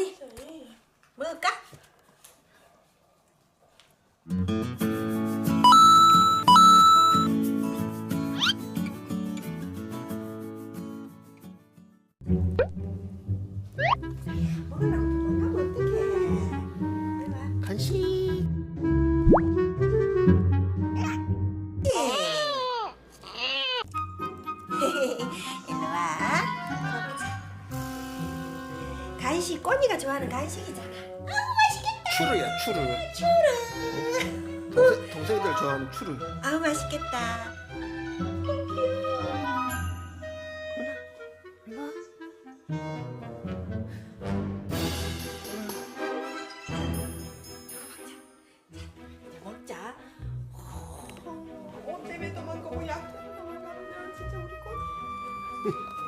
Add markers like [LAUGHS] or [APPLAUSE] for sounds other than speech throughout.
꼬니 먹을까? 간식. [LAUGHS] 간식 꼬니가 좋아하는 간식이잖아. 아 추루. 추루. 동생, 동생들 좋아하는 추루. 아우 맛있겠다. 이제 먹자. 옷 때문에 도망가고 약 때문에 도망가면 진짜 우리 꼬니.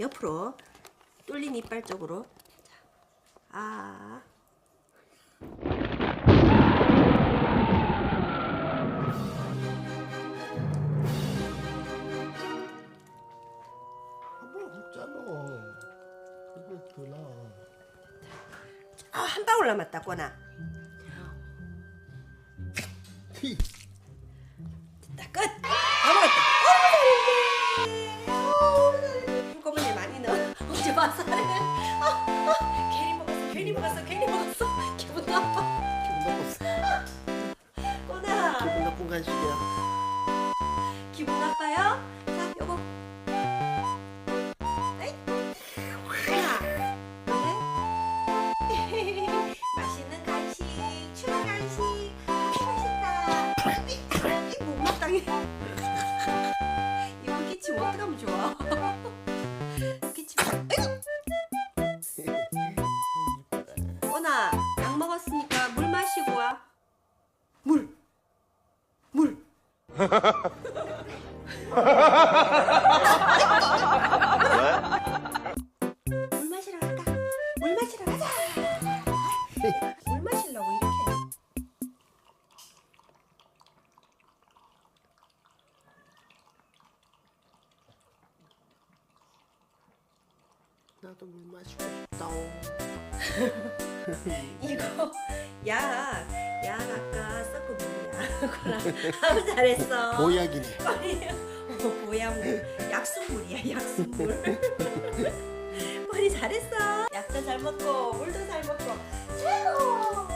옆으로 뚫린 이빨 쪽으로. 자, 아. 아, 한 방울 남았다, 꼬나. 어제 봐서. 아, 아, 괜히 먹었어, 괜히 먹었어, 괜히 먹었어. 기분 나빠. 기분 나빴어. 꼬나. 기분 나쁜 간식이야. 기분 나빠요? 약 먹었으니까 물 마시고 와. 물. 물. 물 마시러 갈까? 물 마시러 가자. 나도 물 마시고 싶다. [LAUGHS] 이거 약, 약 아까 섞은 물이야. 아우 잘했어. [LAUGHS] 보약이네. 어, 보약 약순물이야 약순물. 머리 [LAUGHS] 잘했어. 약도 잘 먹고 물도 잘 먹고 최고.